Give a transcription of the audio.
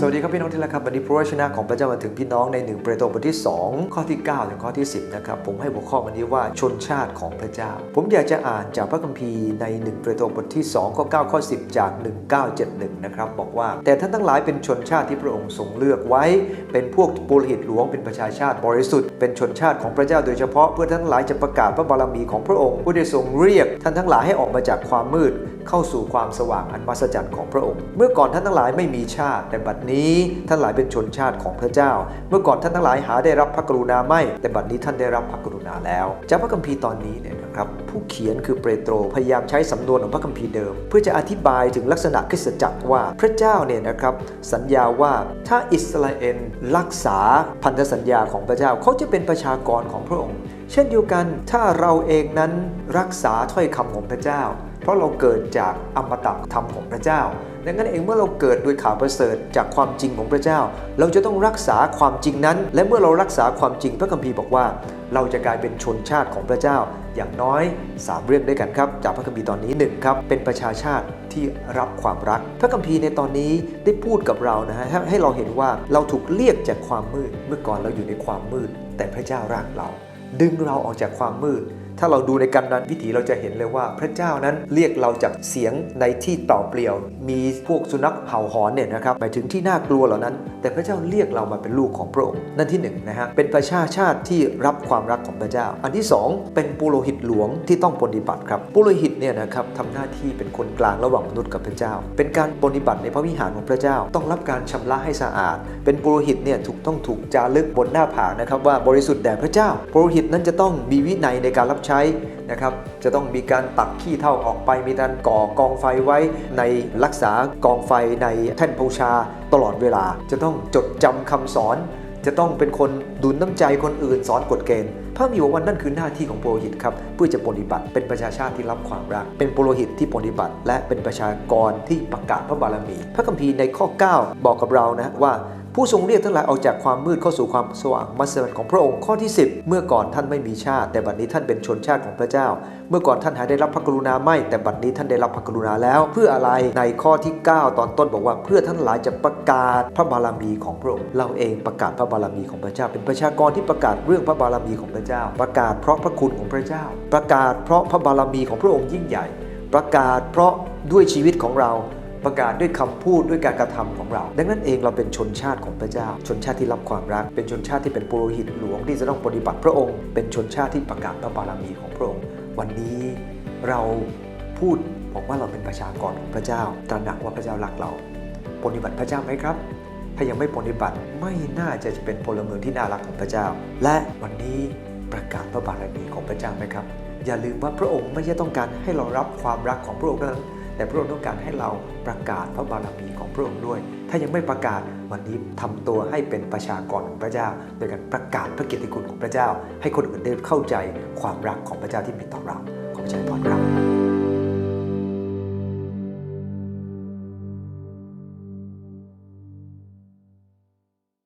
สวัสดีครับพี่น้องที่รักครับวันนี้พระวจนะของพระเจ้ามาถึงพี่น้องใน1เปโตรบทที่ 2 ข้อที่ 9 ถึงข้อที่ 10 นะครับ ผมให้หัวข้อวันนี้ว่าชนชาติของพระเจ้า ผมอยากจะอ่านจากพระคัมภีร์ใน1เปโตรบทที่2ข้อ9ข้อ10 จาก 1971 นะครับบอกว่า แต่ท่านทั้งหลายเป็นชนชาติที่พระองค์ทรงเลือกไว้ เป็นพวกปุโรหิตหลวงเป็นประชาชาติบริสุทธิ์ เป็นชนชาติของพระเจ้าโดยเฉพาะเพื่อท่านทั้งหลายจะประกาศพระบารมีของพระองค์ผู้ได้ทรงเรียก ท่านทั้งหลายให้ออกมาจากความมืดเข้าสู่ความสว่างอันมหัศจรรย์ของพระองค์ เมื่อก่อนท่านทั้งหลายไม่มีชาติ แต่บัดนี้ท่านหลายเป็นชนชาติของพระเจ้า เมื่อก่อนท่านทั้งหลายหาได้รับพระกรุณาไม่ แต่บัดนี้ท่านได้รับพระกรุณาแล้ว จากพระคัมภีร์ตอนนี้เนี่ยนะครับผู้เขียนคือเปโตรพยายามใช้สำนวนของพระคัมภีร์เดิม เพื่อจะอธิบายถึงลักษณะคริสตจักรว่าพระเจ้าเนี่ยนะครับสัญญาว่าถ้าอิสราเอลรักษาพันธสัญญาของพระเจ้าเขาจะเป็นประชากรของพระองค์ เช่นเดียวกันถ้าเราเองนั้นรักษาถ้อยคำของพระเจ้า ราะเราเกิดจากอมตะธรรมของพระเจ้า ดังนั้นเองเมื่อเราเกิดด้วยข่าวประเสริฐจากความจริงของพระเจ้า เราจะต้องรักษาความจริงนั้น และเมื่อเรารักษาความจริงพระคัมภีร์บอกว่า เราจะกลายเป็นชนชาติของพระเจ้า อย่างน้อย 3 เรื่องด้วยกันครับจากพระคัมภีร์ตอนนี้1ครับเป็นประชาชาติที่รับความรัก พระคัมภีร์ในตอนนี้ได้พูดกับเรานะฮะให้ให้เราเห็นว่าเราถูกเรียกจากความมืด เมื่อก่อนเราอยู่ในความมืด แต่พระเจ้ารักเรา ดึงเราออกจากความมืด ถ้าเราดูในกันดานวิถีเราจะเห็นเลยว่าพระเจ้านั้นเรียกเราจากเสียงในที่เป่าเปลี่ยว มีพวกสุนัขเห่าหอนเนี่ยนะครับหมายถึงที่น่ากลัวเหล่านั้น แต่พระเจ้าเรียกเรามาเป็นลูกของพระองค์นั่นที่หนึ่งนะฮะเป็นประชาชาติที่รับความรักของพระเจ้า อันที่สองเป็นปุโรหิตหลวงที่ต้องปฏิบัติครับปุโรหิตเนี่ยนะครับทำหน้าที่เป็นคนกลางระหว่างมนุษย์กับพระเจ้า เป็นการปฏิบัติในพระวิหารของพระเจ้า ต้องรับการชำระให้สะอาด เป็นปุโรหิตเนี่ยถูกต้องถูกจารึกบนหน้าผากนะครับว่าบริสุทธิ์แด่พระเจ้าปุโรหิตนั้นจะต้องมีวินัยในการรับใช้นะครับจะต้องมีการตักขี้เท่าออกไปมีการก่อกองไฟไว้ในรักษากองไฟในแท่นบูชาตลอดเวลา จะต้องจดจำคำสอน จะต้องเป็นคนดุลน้ำใจคนอื่นสอนกฎเกณฑ์พระมีบอกว่านั่นคือหน้าที่ของโปุโรหิตครับเพื่อจะปฏิบัติเป็นประชาชาติที่รับความรัก เป็นโปุโรหิตที่ปฏิบัติ และเป็นประชากรที่ประกาศพระบารมี พระคัมภีร์ในข้อ 9 บอกกับเรานะว่า ผู้ทรงเรียกทั้งหลายออกจากความมืดเข้าสู่ความสว่างมัสยิดของพระองค์ข้อที่ 10 เมื่อก่อนท่านไม่มีชาติ แต่บัดนี้ท่านเป็นชนชาติของพระเจ้า เมื่อก่อนท่านหาได้รับพระกรุณาไม่ แต่บัดนี้ท่านได้รับพระกรุณาแล้ว เพื่ออะไรในข้อที่ 9 ตอนต้นบอกว่า เพื่อท่านหลายจะประกาศพระบารมีของพระองค์เราเองประกาศพระบารมีของพระเจ้า เป็นประชากรที่ประกาศเรื่องพระบารมีของพระเจ้า ประกาศเพราะพระคุณของพระเจ้า ประกาศเพราะพระบารมีของพระองค์ยิ่งใหญ่ ประกาศเพราะด้วยชีวิตของเรา ประกาศด้วยคำพูดด้วยการกระทำของเรา ดังนั้นเองเราเป็นชนชาติของพระเจ้า ชนชาติที่รับความรัก เป็นชนชาติที่เป็นปุโรหิตหลวงที่จะต้องปฏิบัติพระองค์ เป็นชนชาติที่ประกาศพระบารมีของพระองค์ วันนี้เราพูดบอกว่าเราเป็นประชากรของพระเจ้า ตระหนักว่าพระเจ้ารักเรา ปฏิบัติพระเจ้าไหมครับ ถ้ายังไม่ปฏิบัติไม่น่าจะเป็นพลเมืองที่น่ารักของพระเจ้า และวันนี้ประกาศพระบารมีของพระเจ้าไหมครับ อย่าลืมว่าพระองค์ไม่ใช่ต้องการให้เรารับความรักของพระองค์เท่านั้น แต่พระองค์ต้องการให้เราประกาศพระบารมีของพระองค์ด้วย ถ้ายังไม่ประกาศวันนี้ทำตัวให้เป็นประชากรของพระเจ้า โดยการประกาศพระเกียรติคุณของพระเจ้า ให้คนอื่นได้เข้าใจความรักของพระเจ้าที่มีต่อเราขอพระเจ้าให้พรครับ